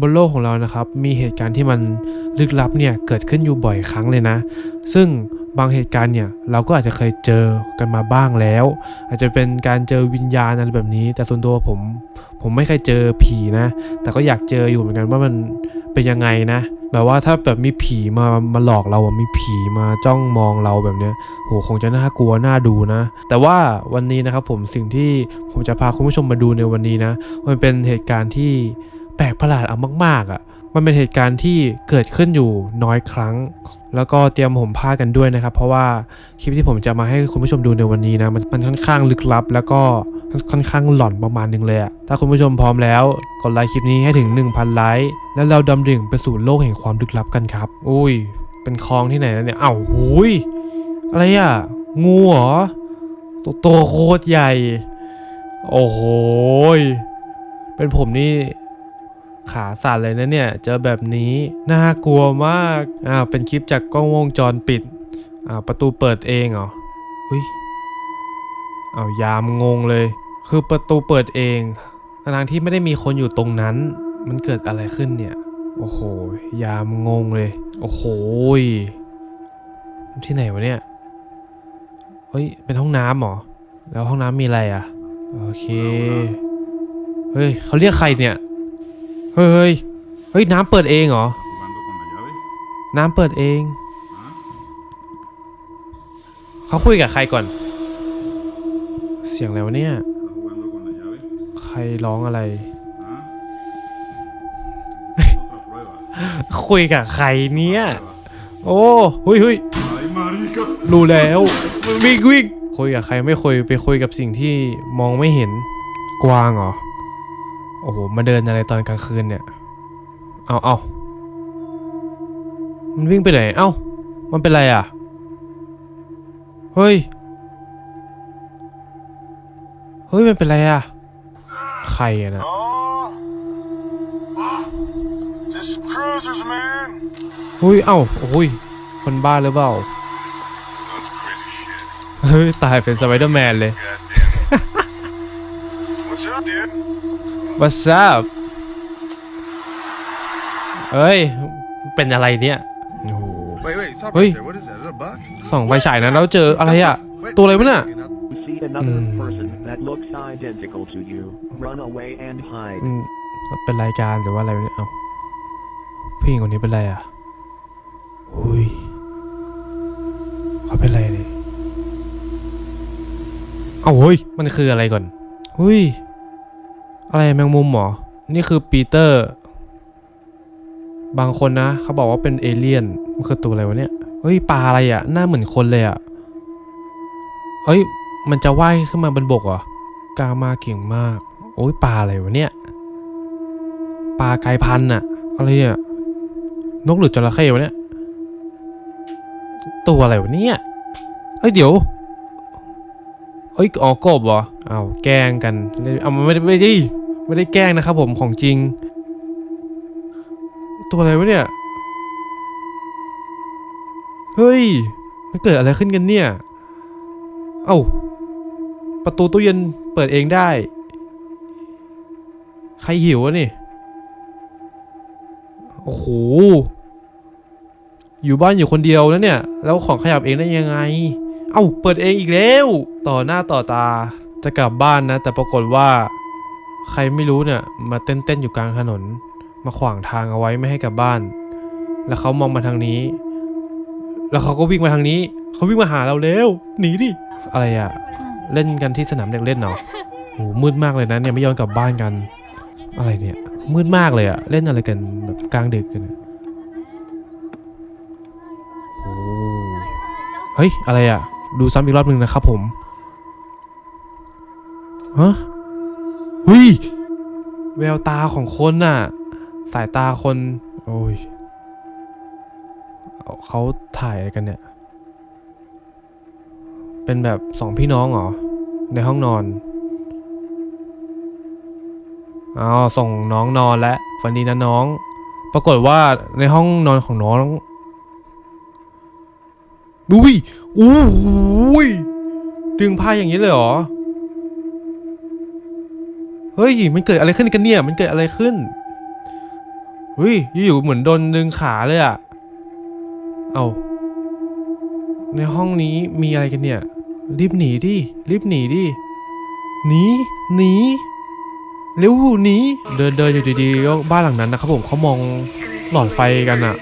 บนโลกของเรานะครับมีเหตุการณ์ที่มันลึกลับเนี่ยเกิดขึ้นอยู่บ่อยครั้งเลยนะ ซึ่งบางเหตุการณ์เนี่ยเราก็อาจจะเคยเจอกันมาบ้างแล้ว อาจจะเป็นการเจอวิญญาณอะไรแบบนี้ แต่ส่วนตัวผมผมไม่เคยเจอผีนะ แต่ก็อยากเจออยู่เหมือนกันว่ามันเป็นยังไงนะ แบบว่าถ้าแบบมีผีมามาหลอกเราอะมีผีมาจ้องมองเราแบบเนี้ยโหคงจะน่ากลัวน่าดูนะ แต่ว่าวันนี้นะครับผมสิ่งที่ผมจะพาคุณผู้ชมมาดูในวันนี้นะ มันเป็นเหตุการณ์ที่ แปลกประหลาดเอามากๆอะ่ะ มันเป็นเหตุการณ์ที่เกิดขึ้นอยู่น้อยครั้ง แล้วก็เตรียมผมผ้ากันด้วยนะครับ เพราะว่าคลิปที่ผมจะมาให้คุณผู้ชมดูในวันนี้นะ มันค่อนข้างลึกลับ แล้วก็ค่อนข้างหลอนประมาณหนึงเลยอะถ้าคุณผู้ชมพร้อมแล้วกดไลค์คลิปนี้ให้ถึง 1,000 ไลค์แล้วเราดำดิ่งไปสู่โลกแห่งความลึกลับกันครับ อุ้ย เป็นคลองที่ไหนนะเนี่ยอ้าวหุยอะไรอะงูเหรอตัวตัวโคตรใหญ่ โอ้โหเป็นผมนี่ ขาสั่นเลยนะเนี่ย เจอแบบนี้ น่ากลัวมากอ่าวเป็นคลิปจากกล้องวงจรปิดอ่าวประตูเปิดเองเหรออุ้ยอ้าวยามงงเลย คือประตูเปิดเองทั้งที่ไม่ได้มีคนอยู่ตรงนั้น มันเกิดอะไรขึ้นเนี่ยโอ้โหยามงงเลย โอ้โหยที่ไหนวะเนี่ยเฮ้ยเป็นห้องน้ำเหรอแล้วห้องน้ำมีอะไรอะโอเคเฮ้ยเขาเรียกใครเนี่ย เฮ้ย เฮ้ย น้ำเปิดเองเหรอ น้ำเปิดเอง เขาคุยกับใครก่อน เสียงอะไรวเนี่ย ใครร้องอะไร คุยกับใครเนี่ย โอ้หุยหุยรู้แล้ววิ่งวิ่งคุยกับใครไม่คุยไปคุยกับสิ่งที่มองไม่เห็นกวางเหรอ โอ้โห มาเดินอะไรตอนกลางคืนเนี่ย เอาเอามันวิ่งไปไหน เอ้า มันเป็นไรอะ เฮ้ย เฮ้ย มันเป็นไรอะ ใครอะนะ Oh, just some cruisers, man. เฮ้ย เอ้าโอ้ย คนบ้าหรือเปล่า That's crazy shit. เฮ้ย ตายเป็นสไปเดอร์แมนเลย Goddamn. What's up, dude? What's up เอ้ย เป็นอะไรเนี่ยโอ้โห Wait, wait, stop Oi. right there. What is that? Is that a bug? ส่องไฟฉายนะแล้วเจออะไรอะ Wait, ตัวอะไรวะเนี่ย you know, You see another Hmm. person that looks identical to you. Run away and hide. อืมเป็นรายการหรือว่าอะไรวะเนี่ย เอ้าผู้หญิงคนนี้เป็นอะไรอะหุยเขาเป็นอะไรเนี่ยเอ้าเฮ้ย มันคืออะไรก่อน หุย อะไรแมงมุมเหรอนี่คือปีเตอร์ บางคนนะ เขาบอกว่าเป็นเอเลี่ยน มันคือตัวอะไรวะเนี่ย เฮ้ยปลาอะไรอะ หน้าเหมือนคนเลยอะ เฮ้ย มันจะว่ายขึ้นมาบนบกเหรอกล้ามาเก่งมาก โอ้ยปลาอะไรวะเนี่ย ปลาไกลพันธุ์อะอะไรเนี่ยนกหรือจระเข้วะเนี่ย ตัวอะไรวะเนี่ย เอ้ยเดี๋ยว เอ้ยอ๋อกบเหรออ้าวแกล้งกันเอามันไม่ได้ไม่ได้ไม่ได้แกล้งนะครับผมของจริง ตัวอะไรวะเนี่ยเฮ้ยมันเกิดอะไรขึ้นกันเนี่ย เอ้าประตูตู้เย็นเปิดเองได้ ใครหิวอะนี่ โอ้โห อยู่บ้านอยู่คนเดียวนะเนี่ย แล้วของขยับเองได้ยังไง เอ้าเปิดเองอีกแล้ว ต่อหน้าต่อตา จะกลับบ้านนะ แต่ปรากฏว่า ใครไม่รู้เนี่ย มาเต้นๆอยู่กลางถนน มาขวางทางเอาไว้ไม่ให้กลับบ้าน แล้วเขามองมาทางนี้ แล้วเขาก็วิ่งมาทางนี้ เขาวิ่งมาหาเราแล้ว หนีดิ อะไรอะเล่นกันที่สนามเด็กเล่นเนาะโหมืดมากเลยนะเนี่ยไม่ยอมกลับบ้านกัน อะไรเนี่ย มืดมากเลยอะเล่นอะไรกันแบบกลางดึกกันโอ้เฮ้ย อะไรอะ ดูซ้ำอีกรอบหนึ่งนะครับผมฮะเฮ้ยแววตาของคนน่ะ สายตาคน โอ้ยเขาถ่ายอะไรกันเนี่ย เป็นแบบสองพี่น้องเหรอ ในห้องนอนอ้าวส่งน้องนอนแล้วฝันดีนะน้อง ปรากฏว่าในห้องนอนของน้อง อุ้ยอู้ยดึงผ้าอย่างนี้เลยเหรอ เฮ้ย มันเกิดอะไรขึ้นกันเนี่ย มันเกิดอะไรขึ้นเฮ้ยอยู่เหมือนโดนดึงขาเลยอะเอาในห้องนี้มีอะไรกันเนี่ย รีบหนีดิ รีบหนีดิ หนี หนี เร็วหนี เดินเดินอยู่ดีๆก็บ้านหลังนั้นนะครับผมเขามองหลอดไฟกันอะ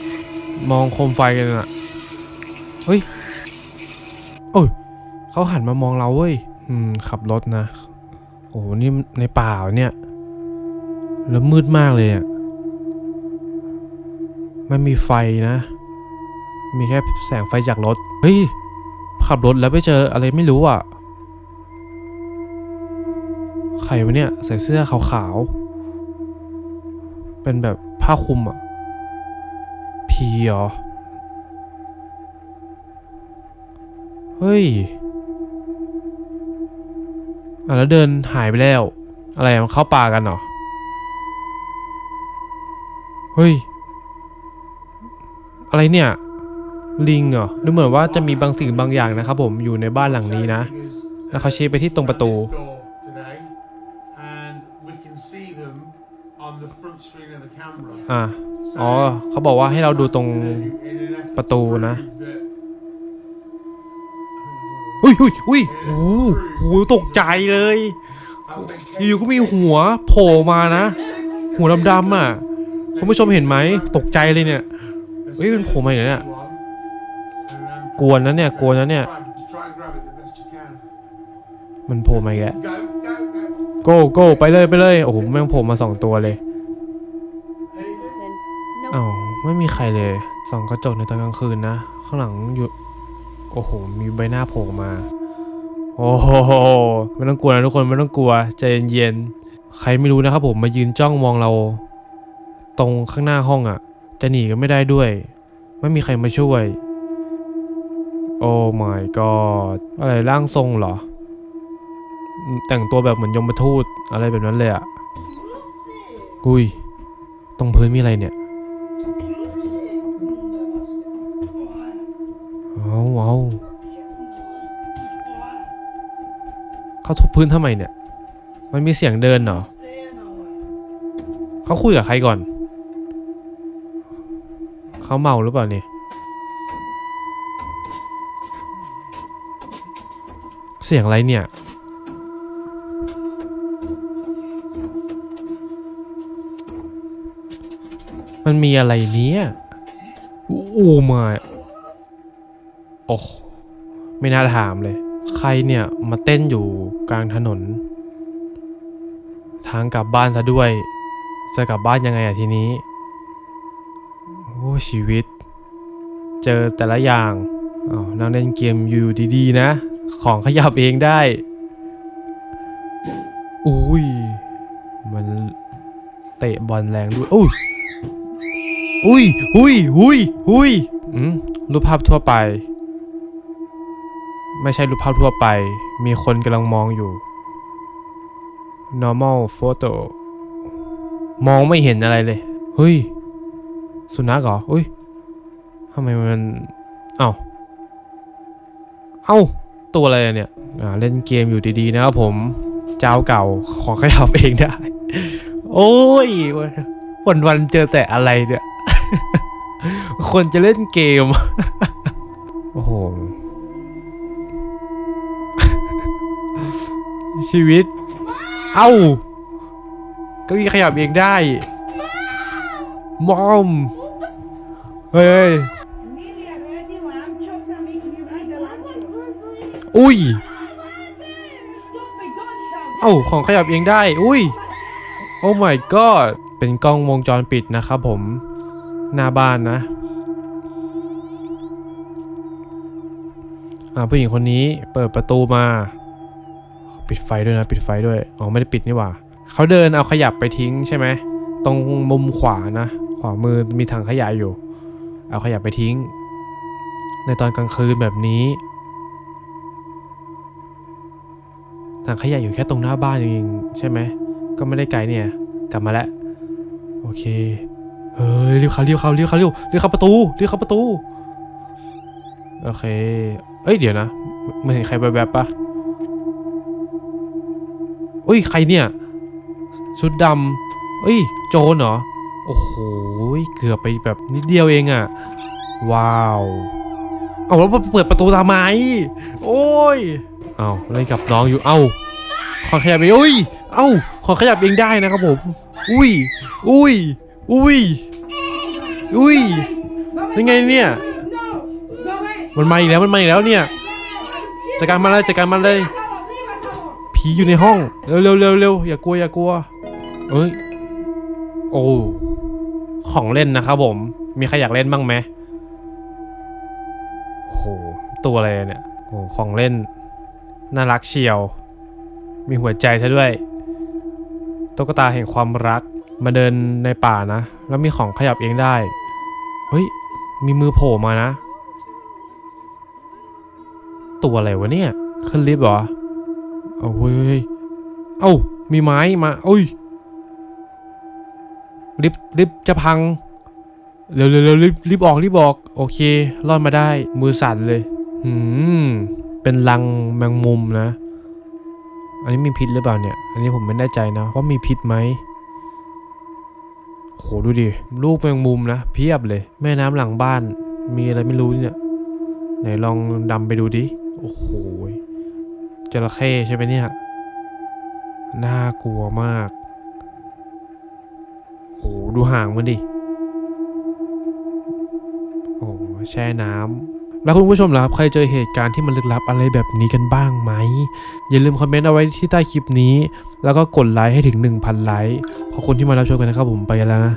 มองโคมไฟกันอะ เฮ้ย โอ้ยเขาหันมามองเราเว้ย อืม ขับรถนะ โอ้นี่ในป่าเนี่ย แล้วมืดมากเลยอะ ไม่มีไฟนะ มีแค่แสงไฟจากรถ เฮ้ย ขับรถแล้วไปเจออะไรไม่รู้อะ ใครวะเนี่ย ใส่เสื้อขาวๆ เป็นแบบผ้าคลุมอะพีเหรอ เฮ้ยอะแล้วเดินหายไปแล้ว อะไรมันเข้าป่ากันเหรอ เฮ้ย อะไรเนี่ย ลิงเหรอ ดูเหมือนว่าจะมีบางสิ่งบางอย่างนะครับผมอยู่ในบ้านหลังนี้นะ แล้วเขาชี้ไปที่ตรงประตู อะอ๋อ เขาบอกว่าให้เราดูตรงประตูนะ อุ้ยอุ้ยอุ้ยโอ้โหตกใจเลย อยู่ๆก็มีหัวโผล่มานะ หัวดำๆอะคุณผู้ชมเห็นไหมตกใจเลยเนี่ยเฮ้ยมันโผล่มาอย่างเนี้ยกวนนะเนี่ยกวนนะเนี่ย Try, try and grab it the best you can. มันโผล่มาอีกแล้ว Go, go, go. โก้โก้ไปเลยไปเลยโอ้โหแม่งโผล่มาสองตัวเลย Anything? อ้าวไม่มีใครเลยส่องกระจกในตอนกลางคืนนะ ข้างหลังอยู่ โอ้โห มีใบหน้าโผล่มา โอ้โห ไม่ต้องกลัวนะทุกคนไม่ต้องกลัวใจเย็นๆ ใครไม่รู้นะครับผมมายืนจ้องมองเรา ตรงข้างหน้าห้องอะ่ะ จะหนีก็ไม่ได้ด้วย ไม่มีใครมาช่วย โอ้ my god อะไรร่างทรงเหรอ แต่งตัวแบบเหมือนยมทูตอะไรแบบนั้นเลยอะ่ะ อุ้ย ตรงพื้นมีอะไรเนี่ย เอาเอาเขาทุบพื้นทำไมเนี่ย มันมีเสียงเดินเหรอเขาคุยกับใครก่อน เขาเมาหรือเปล่าเนี่ยเสียงอะไรเนี่ย มันมีอะไรเนี้ยโอ้มา อ้ไม่น่าถามเลย ใครเนี่ยมาเต้นอยู่กลางถนน ทางกลับบ้านซะด้วย จะกลับบ้านยังไงอะทีนี้ โอ้ชีวิต เจอแต่ละอย่างอ๋อนั่งเล่นเกมอยู่ดีๆนะ ของขยับเองได้ อุ้ย มันเตะบอลแรงด้วย อุ้ย อุ้ย อุ้ย อุ้ย อุ้ยอืมรูปภาพทั่วไป ไม่ใช่รูปภาพทั่วไป มีคนกำลังมองอยู่ normal photo มองไม่เห็นอะไรเลย เฮ้ย สุนัขเหรออุ้ยทำไมมัน เอ้า เอ้า ตัวอะไรเนี่ย อ่า เล่นเกมอยู่ดีๆนะครับผม เจ้าเก่า ขอขยับเองได้ โอ้ย วันวันเจอแต่อะไรเนี่ย คนจะเล่นเกม โอ้โห ชีวิต เอ้าเก็มีขยับเองได้มอม เฮ้ย อุ้ย เอ้า ของขยับเองได้ อุ้ย โอ้ my god เป็นกล้องวงจรปิดนะครับผม หน้าบ้านนะ อ่าผู้หญิงคนนี้เปิดประตูมา ปิดไฟด้วยนะปิดไฟด้วยอ๋อไม่ได้ปิดนี่หว่าเขาเดินเอาขยับไปทิ้งใช่ไหมตรงมุมขวานะ ขวามือมีถังขยะอยู่ เอาขยะไปทิ้ง ในตอนกลางคืนแบบนี้ถังขยะอยู่แค่ตรงหน้าบ้านเองใช่ไหมก็ไม่ได้ไกลเนี่ย กลับมาแล้วโอเคเฮ้ยรีบเข้ารีบเข้ารีบเข้ารีบรีบเข้าประตูรีบเข้าประตูโอเค เอ้ยเดี๋ยวนะไมันเห็นใครแวบๆปะ อุ้ยใครเนี่ยชุดดำเอ้ยโจรเหรอโอ้โหเกือบไปแบบนิดเดียวเองอะว้าวเอาแล้วเปิดประตูทำไมโอ้ยเอาเล่นกับน้องอยู่เอาขอขยับเองอุ้ยเอาขอขยับเองได้นะครับผมอุ้ยอุ้ยอุ้ยอุ้ยยังไงเนี่ยมันมาอีกแล้วมันมาอีกแล้วเนี่ยจัดการมันเลยจัดการมันเลย ผีอยู่ในห้อง เร็วเร็วเร็วเร็วอย่ากลัวอย่ากลัว เอ้ย โอ้ ของเล่นนะครับผม มีใครอยากเล่นบ้างไหมโอ้โห ตัวอะไรเนี่ย โอ้ ของเล่น น่ารักเชียว มีหัวใจซะด้วย ตุ๊กตาแห่งความรัก มาเดินในป่านะ แล้วมีของขยับเองได้ เฮ้ย มีมือโผล่มานะ ตัวอะไรวะเนี่ย ขึ้นลิฟต์เหรอ เอาเฮ้ย เอ้า มีไม้มาอุ้ยลิฟต์ลิฟจะพัง เร็วเร็วเร็วรีบรีบออกรีบออก โอเค รอดมาได้ มือสั่นเลย หืม เป็นรังแมงมุมนะ อันนี้มีพิษหรือเปล่าเนี่ย อันนี้ผมไม่แน่ใจนะว่ามีพิษไหมโหดูดิ ลูกแมงมุมนะ เพียบเลย แม่น้ำหลังบ้าน มีอะไรไม่รู้เนี่ย ไหนลองดำไปดูดิ โอ้โห จระเข้ใช่ไหมเนี่ย น่ากลัวมากโหดูห่างมันดิ โอ้แช่น้ำ แล้วคุณผู้ชมล่ะครับใครเจอเหตุการณ์ที่มันลึกลับอะไรแบบนี้กันบ้างไหม อย่าลืมคอมเมนต์เอาไว้ที่ใต้คลิปนี้ แล้วก็กดไลค์ให้ถึง 1,000 ไลค์ ขอบคุณที่มารับชมกันนะครับผมไปแล้วนะ